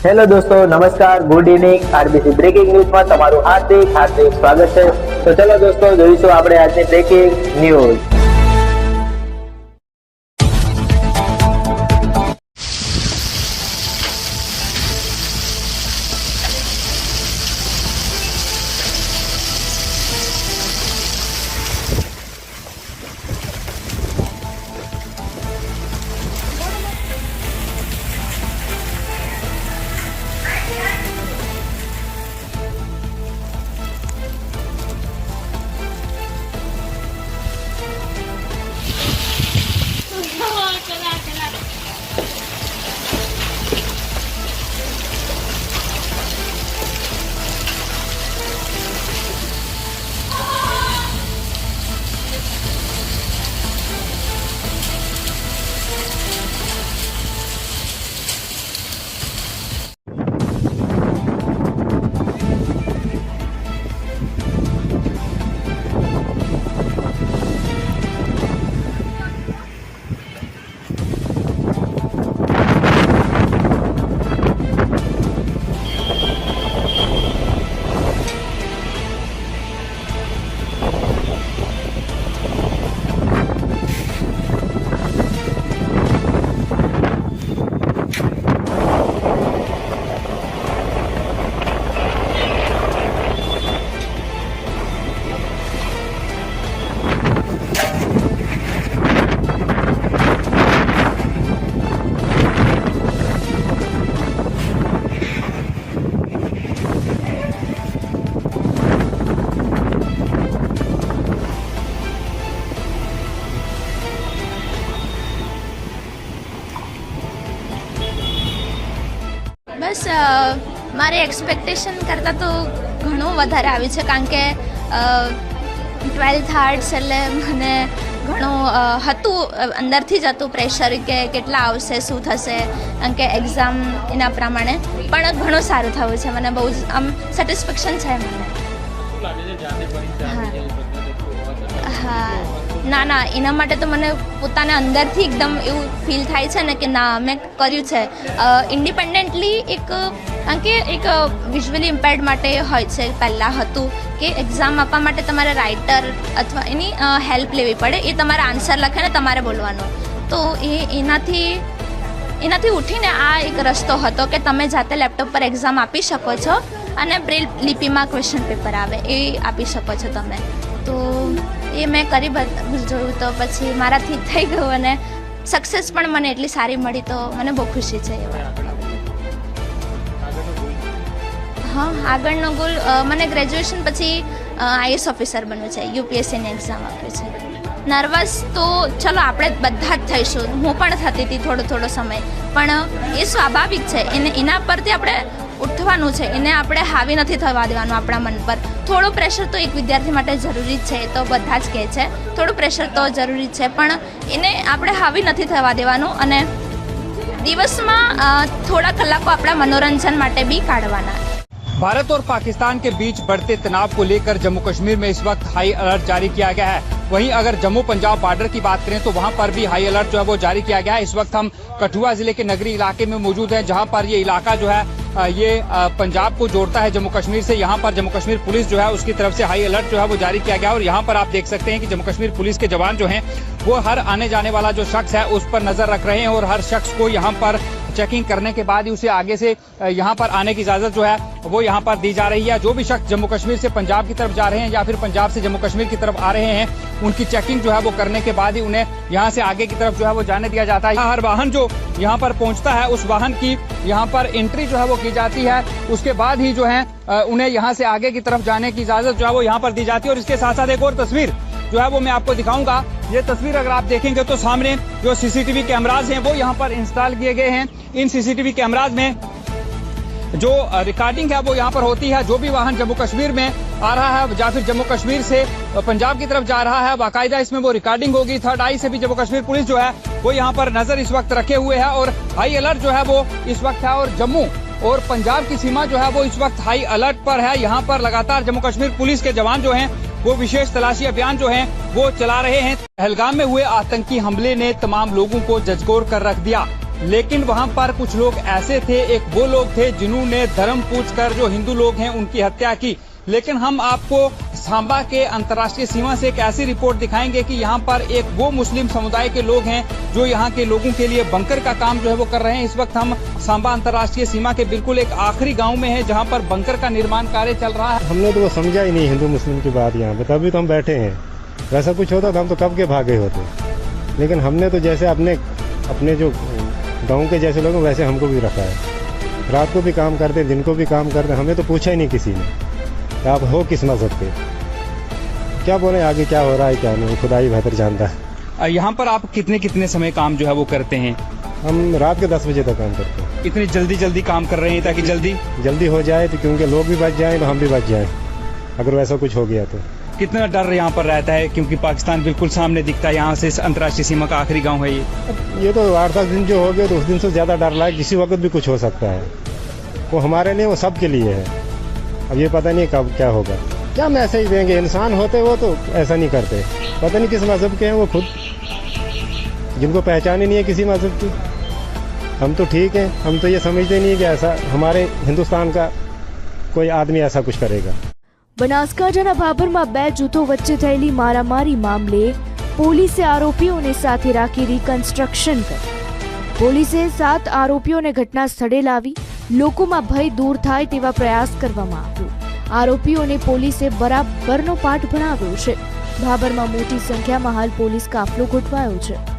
Hello દોસ્તો નમસ્કાર good evening RBC breaking ન્યૂઝમાં તમારું હાર્દિક હાર્દિક સ્વાગત છે। તો ચલો દોસ્તો જોઈશું આપણે આજની બ્રેકિંગ ન્યૂઝ બસ મારી એક્સપેક્ટેશન કરતાં તો ઘણું વધારે આવ્યું છે કારણ કે ટ્વેલ્થ આર્ટ્સ એટલે મને ઘણું હતું અંદરથી જ હતું પ્રેશર કે કેટલા આવશે શું થશે કારણ કે એક્ઝામ એના પ્રમાણે. પણ ઘણું સારું થયું છે મને બહુ જ આમ સેટિસ્ફેક્શન છે મને. હા. હા. ના ના, એના માટે તો મને પોતાને અંદરથી એકદમ એવું ફીલ થાય છે ને કે ના, મેં કર્યું છે. ઇન્ડિપેન્ડન્ટલી એક, કારણ કે એક વિઝ્યુઅલી ઇમ્પેર્ડ માટે હોય છે, પહેલાં હતું કે એક્ઝામ આપવા માટે તમારે રાઇટર અથવા એની હેલ્પ લેવી પડે, એ તમારે આન્સર લખે ને તમારે બોલવાનો. તો એ એનાથી એનાથી ઉઠીને આ એક રસ્તો હતો કે તમે જાતે લેપટોપ પર એક્ઝામ આપી શકો છો અને બ્રેલ લિપિમાં ક્વેશ્ચન પેપર આવે, એ આપી શકો છો તમે. તો એ મેં કરી જોયું તો પછી મારાથી થઈ ગયું અને સક્સેસ પણ મને એટલી સારી મળી તો મને બહુ ખુશી છે હા, આગળનો ગોલ મને ગ્રેજ્યુએશન પછી આઈએસ ઓફિસર બનવું છે. યુપીએસસીની એક્ઝામ આપવી છે. નર્વસ તો ચલો આપણે બધા જ થઈશું. હું પણ થતી હતી થોડો થોડો સમય. પણ એ સ્વાભાવિક છે. એને એના પરથી આપણે ઉઠવાનું છે એને આપણે હાવી નથી થવા દેવાનું આપણા મન પર થોડું પ્રેશર તો એક વિદ્યાર્થી માટે જરૂરી જ છે એ તો બધા જ કહે છે થોડું પ્રેશર તો જરૂરી જ છે પણ એને આપણે હાવી નથી થવા દેવાનું અને દિવસમાં અ, થોડા કલાકો આપણા મનોરંજન માટે બી કાઢવાના भारत और पाकिस्तान के बीच बढ़ते तनाव को लेकर जम्मू कश्मीर में इस वक्त हाई अलर्ट जारी किया गया है वहीं अगर जम्मू पंजाब बॉर्डर की बात करें तो वहां पर भी हाई अलर्ट जो है वो जारी किया गया है इस वक्त हम कठुआ जिले के नगरी इलाके में मौजूद हैं जहां पर ये इलाका जो है अ, ये पंजाब को जोड़ता है जम्मू कश्मीर से। यहाँ पर जम्मू कश्मीर पुलिस जो है, उसकी तरफ़ से हाई अलर्ट जो है, वो जारी किया गया। और यहाँ पर आप देख सकते हैं कि जम्मू कश्मीर पुलिस के जवान जो हैं, वो हर आने जाने वाला जो शख्स है, उस पर नज़र रख रहे हैं। और हर शख्स को यहाँ पर चेकिंग करने के बाद ही उसे आगे से यहाँ पर आने की इजाज़त जो है, वो यहाँ पर दी जा रही है। जो भी शख्स जम्मू कश्मीर से पंजाब की तरफ़ जा रहे हैं या फिर पंजाब से जम्मू कश्मीर की तरफ़ आ रहे हैं, उनकी चेकिंग जो है वो करने के बाद ही उन्हें यहाँ से आगे की तरफ़ जो है वो जाने दिया जाता है। हर वाहन जो यहाँ पर पहुँचता है, उस वाहन की यहाँ पर एंट्री जो है वो की जाती है। उसके बाद ही जो है उन्हें यहाँ से आगे की तरफ़ जाने की इजाज़त जो है वो यहाँ पर दी जाती है। और इसके साथ साथ एक और तस्वीर जो है वो मैं आपको दिखाऊँगा। ये तस्वीर अगर आप देखेंगे तो सामने जो सीसीटीवी कैमराज हैं, वो यहाँ पर इंस्टॉल किए गए हैं। इन सीसीटीवी कैमराज में जो रिकॉर्डिंग है, वो यहाँ पर होती है। जो भी वाहन जम्मू कश्मीर में आ रहा है, या फिर जम्मू कश्मीर से पंजाब की तरफ़ जा रहा है बाकायदा इसमें वो रिकॉर्डिंग होगी। थर्ड आई से भी जम्मू कश्मीर पुलिस जो है, वो यहाँ पर नज़र इस वक्त रखे हुए है और हाई अलर्ट जो है वो इस वक्त है और जम्मू और पंजाब की सीमा जो है वो इस वक्त हाई अलर्ट पर है। यहाँ पर लगातार जम्मू कश्मीर पुलिस के जवान जो हैं वो विशेष तलाशी अभियान जो है, वो चला रहे हैं। पहलगाम में हुए आतंकी हमले ने तमाम लोगों को जजगोर कर रख दिया। लेकिन वहाँ पर कुछ लोग ऐसे थे, एक वो लोग थे जिन्होंने धर्म पूछ कर जो हिंदू लोग हैं, उनकी हत्या की। लेकिन हम आपको सांबा के अंतर्राष्ट्रीय सीमा से एक ऐसी रिपोर्ट दिखाएँगे कि यहाँ पर एक वो मुस्लिम समुदाय के लोग हैं जो यहाँ के लोगों के लिए बंकर का काम जो है वो कर रहे हैं। इस वक्त हम सांबा अंतर्राष्ट्रीय सीमा के बिल्कुल एक आखिरी गाँव में है जहाँ पर बंकर का निर्माण कार्य चल रहा है। हमने तो समझा ही नहीं हिंदू मुस्लिम की बात यहाँ पे। तभी तो हम बैठे हैं। वैसा कुछ होता तो हम तो कब के भागे होते। लेकिन हमने तो जैसे अपने अपने जो गाँव के जैसे लोग वैसे हमको भी रखा है। रात को भी काम करते, दिन को भी काम करते हमें तो पूछा ही नहीं किसी ने। आप हो किस मज़हब के? क्या बोले आगे क्या हो रहा है क्या नहीं? खुदा ही बेहतर जानता है। यहाँ पर आप कितने कितने समय काम जो है वो करते हैं? हम रात के दस बजे तक काम करते हैं। इतनी जल्दी जल्दी काम कर रहे हैं ताकि जल्दी? जल्दी हो जाए तो क्योंकि लोग भी बच जाएँ तो हम भी बच जाएँ। अगर वैसा कुछ हो गया तो। कितना डर यहाँ पर रहता है क्योंकि पाकिस्तान बिल्कुल सामने दिखता है यहाँ से अंतर्राष्ट्रीय सीमा का आखिरी गाँव है ये। ये तो आठ दस दिन जो हो गए तो उस दिन से ज़्यादा डर लगा किसी वक्त भी कुछ हो सकता है। वो हमारे लिए वो सब के लिए है। अब ये पता नहीं कब क्या होगा क्या मैसेज देंगे इंसान होते वो तो ऐसा नहीं करते पता नहीं किस मज़हब के हैं वो खुद जिनको पहचान ही नहीं है किसी मज़हब की हम तो ठीक हैं हम तो ये समझते नहीं है कि ऐसा हमारे हिंदुस्तान का कोई आदमी ऐसा कुछ करेगा બનાસકાંઠાના ભાભરમાં બે જૂથો વચ્ચે થયેલી મારામારી મામલે પોલીસે આરોપીઓને સાથે રાખી રિકન્સ્ટ્રક્શન કરી પોલીસે સાત આરોપીઓને ઘટના સ્થળે લાવી લોકોમાં ભય દૂર થાય તેવા પ્રયાસ કરવામાં આવ્યો. આરોપીઓને પોલીસે બરાબરનો પાઠ ભણાવ્યો છે. ભાબરમાં મોટી સંખ્યામાં હાલ પોલીસ કાફલો ગોઠવાયો છે.